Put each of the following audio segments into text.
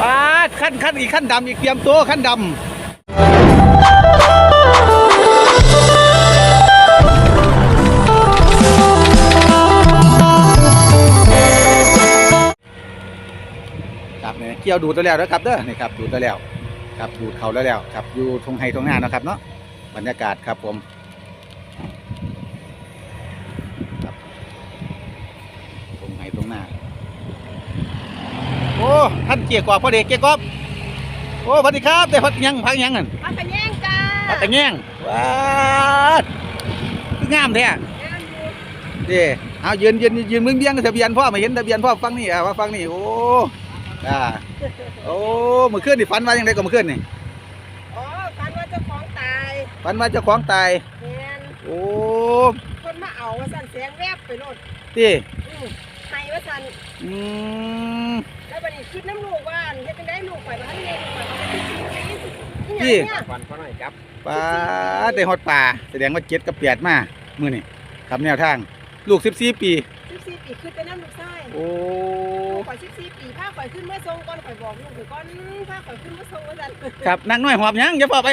ว้าขั้นขั้นอีกขั้นดำอีกเตรียมตัวขั้นดำครับเนี่ยเกี่ยวดูดตัวแล้วนะครับเด้อนี่ครับดูดตัวแล้วครับดูดเขาแล้วแล้วครับอยู่ทงไฮทงหน้านะครับเนาะบรรยากาศครับผมครับทงไฮทงหน้า โอ้ท่านเกียร์กอบพ่อเด็กเกียร์กอบโอ้สวัสดีครับได้พักยังพักยังนั่นพักกันแย่งจ้าพักแต่แง่งว้าดคืองามแท้แย่งอยู่เด้เอายืนยืนยืนมึงเบี้ยงทะเบียนพ่อมาเห็นทะเบียนพ่อฟังนี่อะว่าฟังนี่โอ้อ่าโอ้เมื่อคืนนี่ฝันว่ายังไงก็เมื่อคืนนี่อ๋อฝันว่าเจ้าของตายฝันว่าเจ้าของตายแมนโอ้คนมาเอาว่าสั่นเสียงแวบไปโลดตีอือไห้ว่าสั่นอืมแล้วบัดนี้ คิดน้ำลูกว่าเฮ็ดจังได๋ลูกข่อยบ่ทันเรียนข่อยบ่ทันได้สิอีหยังเนี่ยฟันเขาหน่อยครับปลาได้ฮอดป่าแสดงว่าเจ็ดกับแปดมามื้อนี่ครับแนวทาง ลูก14ปี14ปีขึ้นไปน้ำลูกชายโอ้ข่อย14ปีพาข่อยขึ้นมาส่งก่อนข่อยบอกลูกข่อยก่อนพาข่อยขึ้นมาส่งว่าสั่นครับนางน้อยหอบหยังอย่าพอไป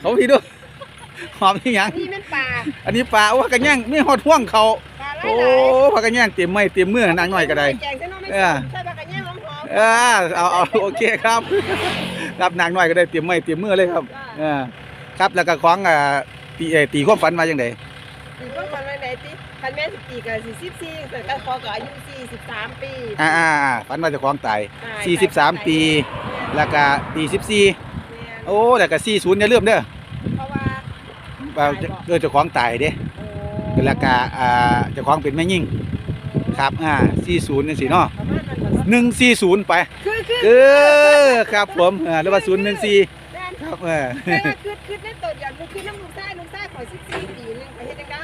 เขาพี่ดูหอบที่หยังนี่แม่นป่าอันนี้ปลาโอ้กระแย่งมีหอดห่วงเขาป่าหลายโอ้ๆผักกระแย่งเต็มไม้เต็มมือนางน้อยก็ได้แกงใส่น้องไม่เออใส่ผักกระ เทียมหอมๆเออเอาเอาโอเคครับ ครับนางน้อยก็ได้เต็มไม้เต็มมือเลยครับเออครับแล้วก็ของอ่าตีเอ่อตีความฝันมาจังไดตีเพิ่งคนไว้ไหนติคันแม่สิบปีกับสี่สิบสี่แต่กันคอกับอายุสี่สิบสามปีอ่าอ่าอ่าฝันว่าเจะของตายตาย43ปี แล้วก็ปี14แม่นโอ้แล้วก็40อย่าลืมเด้อเพราะว่าว่าเออเจ้าของตายเด้โอ้แล้วก็อ่าเจ้าของเป็นแม่ยิ่งครับอ่า40จังซี่เนาะ ประมาณนั้นเหรอ140ไป คือคือเออครับผมเออหรือว่า014แม่นครับเออแต่ว่าคือคือในตัวอย่างคือน้ำลูกไส้ลูกไส้ข่อยสิบสี่ปีนึงไปเฮ็ดจังได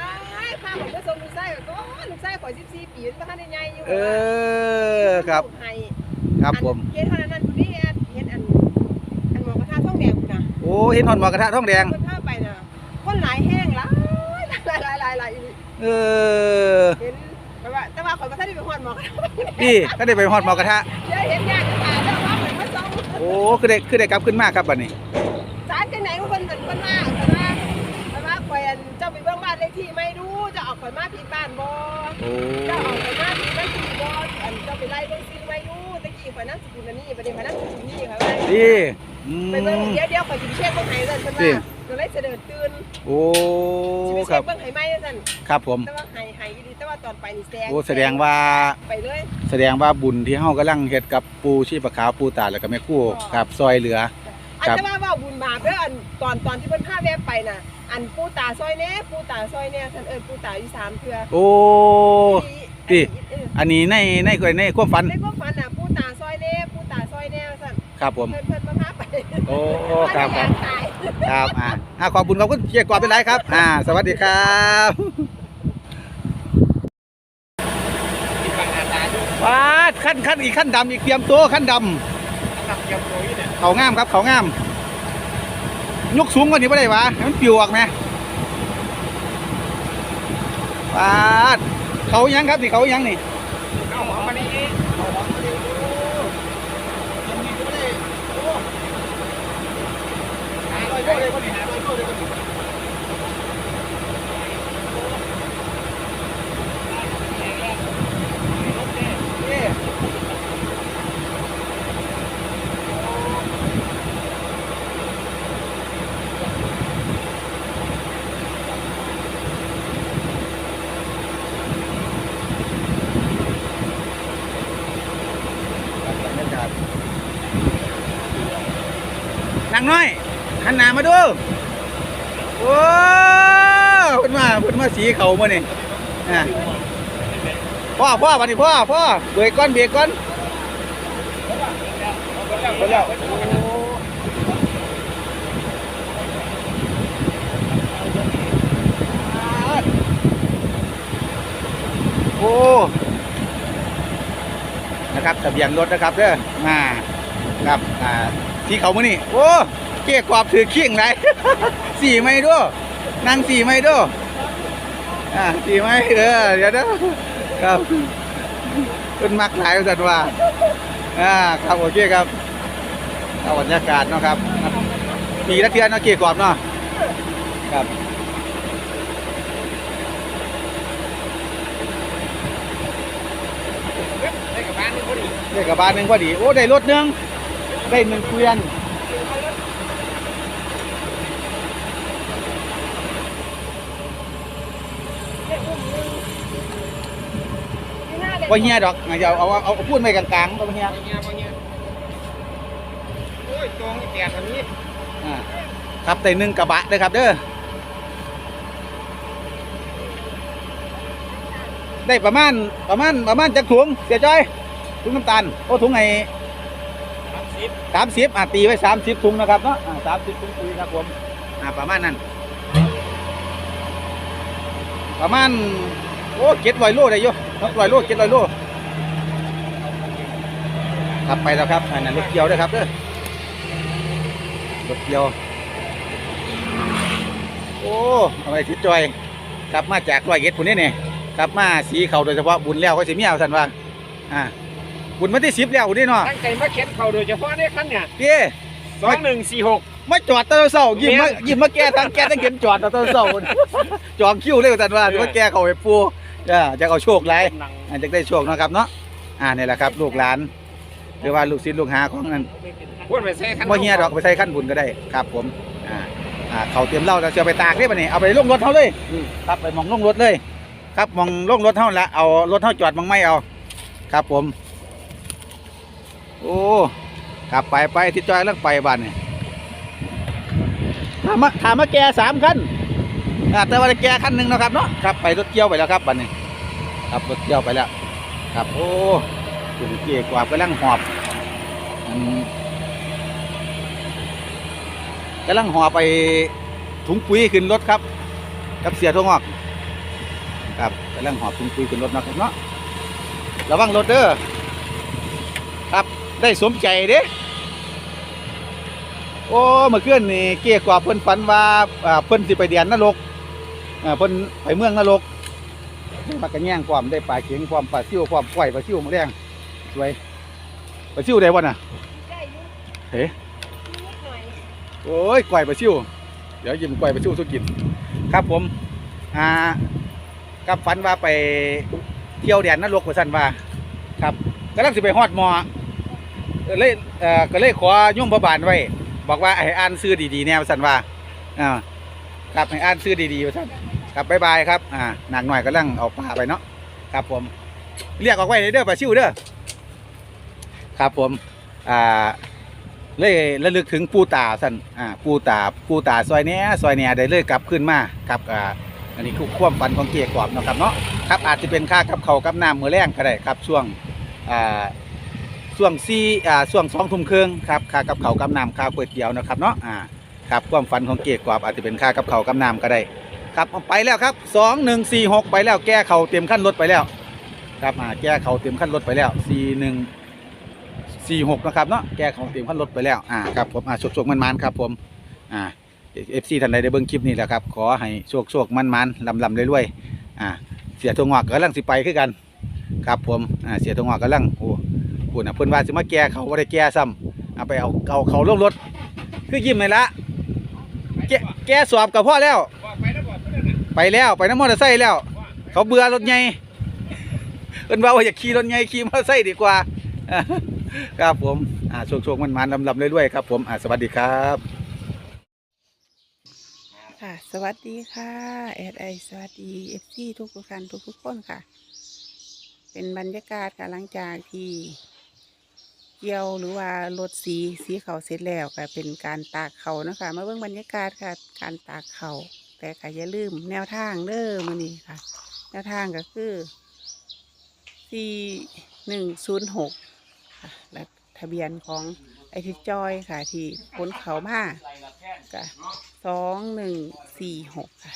พาผมไปส่งลูกไส้ก็ลูกไส้ข่อยสิบสี่ปีมันบ่ทันได้ใหญ่อยู่เออครับให้ครับผมเฮ็ดเท่านั้นนั่นผู้นี้เฮ็ดอันอันหมอกระทะทองแดงพุ่นน่ะโอ้เห็นหอนหมอกระทะทองแดงเพิ่นพาไปน่ะคนหลายแห้งหลายหลายหลายหลายหลายอีหลีเออ เห็น แบบว่าแต่ว่าข่อยบ่ทันได้ไปฮอดหมอกระทะพี่ก็ได้ไปหอดหมอกระทะ เดี๋ยวเห็นยากจะตายแล้วว่าเหมือนมาส่งโอ้คือได้คือได้กลับขึ้นมากครับบัดนี้ สารจังไหนเพิ่นเป็นคนมาแต่ว่าแต่ว่าข่อยอันเจ้าไปเบิ่งบ้านเลขที่ไม่รู้จะเอาข่อยมาผิดบ้านบ่โอ้เจ้าเอาข่อยมาผิดบ้านที่บ่อันเจ้าไปไล่เบิ่งซิไม่รู้ตะกี้ข่อยนั่งสกุลอันนี้บัดนี้ข่อยนั่งสกุลนี่ข่อยว่าพี่อืไปเบิ่งมเดี๋ยวเดี๋ยวข่อยสิไปเช็คเบิ่งให้เด้อเพิ่นนี่ว่า ก็เลยเสด็จตื่นโอ้สิไปคเช็รัคบเบิ่งให้ใหม่ซั่นครับผม แต่ว่าให้ให้อีหลีแต่ว่าตอนไปนี่แซงโอ้แสดงว่าไปเลย แสดงว่าบุญที่เฮากำลังเฮ็ดกับปูชีพขาวปูตาแล้วก็แม่ครู่ครับซอยเหลือ อันครับแต่ว่าเว่าบุญบาปเด้ออันตอนตอนที่เพิ่นพาแวะไปน่ะ อันปูตาซอยแหน่ปูตาซอยแหน่ท่านเอิ้นปูตาอยู่สามเทื่อโอ้ ติ เอออันนี้ในในในความฝันในความฝันน่ะปูตาซอยแหน่ปูตาซอยแหน่ซั่นครับผม เพิ่นเพิ่นมาพาไปโอ้ครับครับ ตาย ครับอ่าอ่าขอบคุณขอบคุณเกียรติกว่าเป็นไรครับ อ่า สวัสดีครับวาดขั้นขั้นอีกขั้นดำอีกเตรียมตัวขั้นดขับเกี่ยวโอยเนี่ยำเขางามครับเขางาม ยกสูงกว่านี้ไม่ได้วะให้มันปิวออกไหมวาดเขายังครับนี่เขายังนี่เขาหอมมานี่ นางน้อย หันหน้ามาดูโอ้พิ่นมาพิ่นมาสีเขามานี่อะพ่อพ่อบัดนี้พ่อพ่อเบรกก่อนเบรกก่อนไปแล้วโอ้นะครับทะเบียนรถนะครับเด้อมาครับอ่าสีเขามานี่โอ้ เกี้ยกรอบถือเคียงไร สี่ไม่ด้วยนั่งสี่ไม่ด้วยอ่าสี่ไม่เออเดี๋ยวนะครับเป็นมักหลายสันว่าอ่าครับโอเคครับเอาบรรยากาศเนาะครับปีละเทือนเนาะเกี่กรอบเนาะครับได้กับบ้านนี่พอดีได้กับบาทหนึ่งพอดี โอ้ ได้รถหนึ่งได้หนึ่งเกวียน ได้อุ้มหนึง ที่หน้าได้ว่าเฮียดอกเอาเอาเอาเอาพูดไปกลางๆว่าเฮียไปเงี้ยไปเงี้ยโอ้ยตรงแก่แบบนี้อ่าครับได้หนึ่งกระบะเลยครับเด้อได้ประมาณประมาณประมาณจักถุงเสียจ้อยถุงน้ำตาลโอ้ถุงไอ้สามสิบสามสิบอะตีไว้สามสิบถุงนะครับเนาะสามสิบถุงปุ๋ยครับผมอ่าประมาณนั้นประมาณโอ้เจ็ดร้อยโลได้อยู่หกร้อยโลเจ็ดร้อยโลครับไปแล้วครับอันนั้นรถเกี่ยวเด้วยครับเด้อรถเกี่ยว โอ้เอาไปทิศจอยกลับมาจากร้อยเอ็ดพุ่นนี่นี่กลับมาสีเขาโดยเฉพาะบุญแล้วก็สิมีเอาสันว่าอ่าบุญมาที่สิบแล้วพุ่นนี่เนาะตั้งใจมาเข็นเขาโดยเฉพาะเนี่ยคันเนี่ยเพี่สองหนึ่งสี่หกมาจอดตะเสายิ้มมาแม่นยิ้มมาแก้ทางแก้ทั้งเข็มจอดตะเสาจองคิวเลยว่าสันว่ามาแก้เขาไปปู จ้าจะเอาโชคไรหนังอาจจะได้โชคเนาะครับเนาะอ่านี่แหละครับลูกหลานหรือว่าลูกศิษย์ลูกหาของนั้นพูดไปใส่คันบ่เฮียดอกไปใส่ขั้นบุญก็ได้ครับผมอ่าอ่าเขาเตรียมเหล้าจะเสียไปตากได้ปะนี่เอาไปลงรถเขาเลยครับไปหมองลงรถเลย ครับหมองลงรถเท่าละเอารถเท่าจอดหมองไม่เอา ครับผม โอ้ขับไปไปที่จอยเรื่องไปบ้านนี่ถามมาถามมาแกสามคันอ่า แต่ว่าแกคันหนึ่งนะครับเนาะครับไปรถเกี่ยวไปแล้วครับบ้านนี้ ครับรถเกี่ยวไปแล้ว ครับโอ้ถึงเกี่ยกว่ากำลังหอบอืมกำลังหอบไปถุงปุ๋ยขึ้นรถครับกับเสียทวงอกครับกำลังหอบถุงปุ๋ยขึ้นรถนะครับเนาะระวังรถเด้อครับได้สมใจเด้โอ้เมื่อคืนนี่เกี่ยกว่าเพิ่นฝันว่าอ่าเพิ่นสิไปเดียนนรก อ่าเพิ่นไปเมืองนรกปลากระแยงความได้ปลาเข็งความปลาซิ่วความก้อยปลาซิ่วมาแรงสวยปลาซิ่วได้วะน่ะเฮ้นิดหน่อยโอ้ยก้อยปลาซิ่วเดี๋ยวยิ้มก้อยปลาซิ่วสุกินครับผมอ่ากับฝันว่าไปเที่ยวแดนนรกว่าสั่นว่า ครับกำลังสิไปฮอดมอเอ่อเลยเอ่อก็เลยขอยุ่มพระบานไว้ บอกว่าให้อ่านซื้อดีๆแนวสั่นว่าอ่า ครับให้อ่านซื้อดีๆว่าสั่นครับบ๊ายบายครับอ่าหนักหน่อยก็ลังเอาปลาไปเนาะครับผม เรียกออกไว้เด้อปลาชิวเด้อครับผมอ่าเลยระลึกถึงปูตาสั่นอ่าปูตาปูตาซอยเนี้ยซอยเนี้ยได้เลยกลับขึ้นมาครับอ่าอันนี้คือความฝันของเกียร์กรอบเนาะครับเนาะครับอาจจะเป็นค่ากับเขากับน้ำมือแรงก็ได้ครับช่วงอ่าช่วงซีอ่าช่วงสองทุ่มครึ่งครับค่ากับเขากับน้ำค่าก๋วยเตี๋ยวนะครับเนาะอ่า ครับความฝันของเกียร์กรอบอาจจะเป็นค่ากับเขากับน้ำก็ได้ ครับไปแล้วครับสองหนึ่งสี่หกไปแล้วแก้เขาเตรียมขั้นรถไปแล้ว ครับอ่าแก้เขาเตรียมขั้นรถไปแล้วสี่หนึ่งสี่หกนะครับเนาะแก้เขาเตรียมขั้นรถไปแล้วอ่าครับผมอ่าโชคโชคมันมันๆครับผมอ่าเอฟซีท่านใดได้เบิ่งคลิปนี้แหละครับขอให้โชคโชคมันมันลำลำเรวยๆอ่าเสียทงหอกกำลังสิไปคือกัน ครับผมอ่าเสียทงหอกกำลังโอ้พูดนะเพิ่อนว่าสิมาแก้เขาว่าได้แก้ซ้ำเอาไปเอาเอาเขาลงรถ คือยิ้มเลยละ แกแกสอบกับพ่อแล้วไปแล้วบอกเพื่อนน่ะไปแล้วไปน้ำมอเตอร์ไซค์แล้ว เขาเบื่อรถใหญ่เอิ้นว่าว่าอยากขี่รถใหญ่ขี่มอเตอร์ไซค์ดีกว่าครับผมอ่าโชคโชคมันมันลำลำเรื่อยๆครับ ผมอ่าสวัสดีครับค่ะสวัสดีค่ะแอดไอสวัสดีเอฟซีทุกทุกท่านทุกทุกคนค่ะ เป็นบรรยากาศค่ะหลังจากที่ เกี่ยวหรือว่ารถสีสีเขาเสร็จแล้วก็เป็นการตากเขานะคะมาเบิ่งบรรยากาศค่ะ การตากเขาแต่ก็อย่าลืมแนวทางเด้อมือนี้ค่ะ แนวทางก็คือสี่หนึ่งศูนย์หกค่ะและทะเบียนของไอทิจอยค่ะ ที่พ้นเขามาก็สองหนึ่งสี่หกค่ะ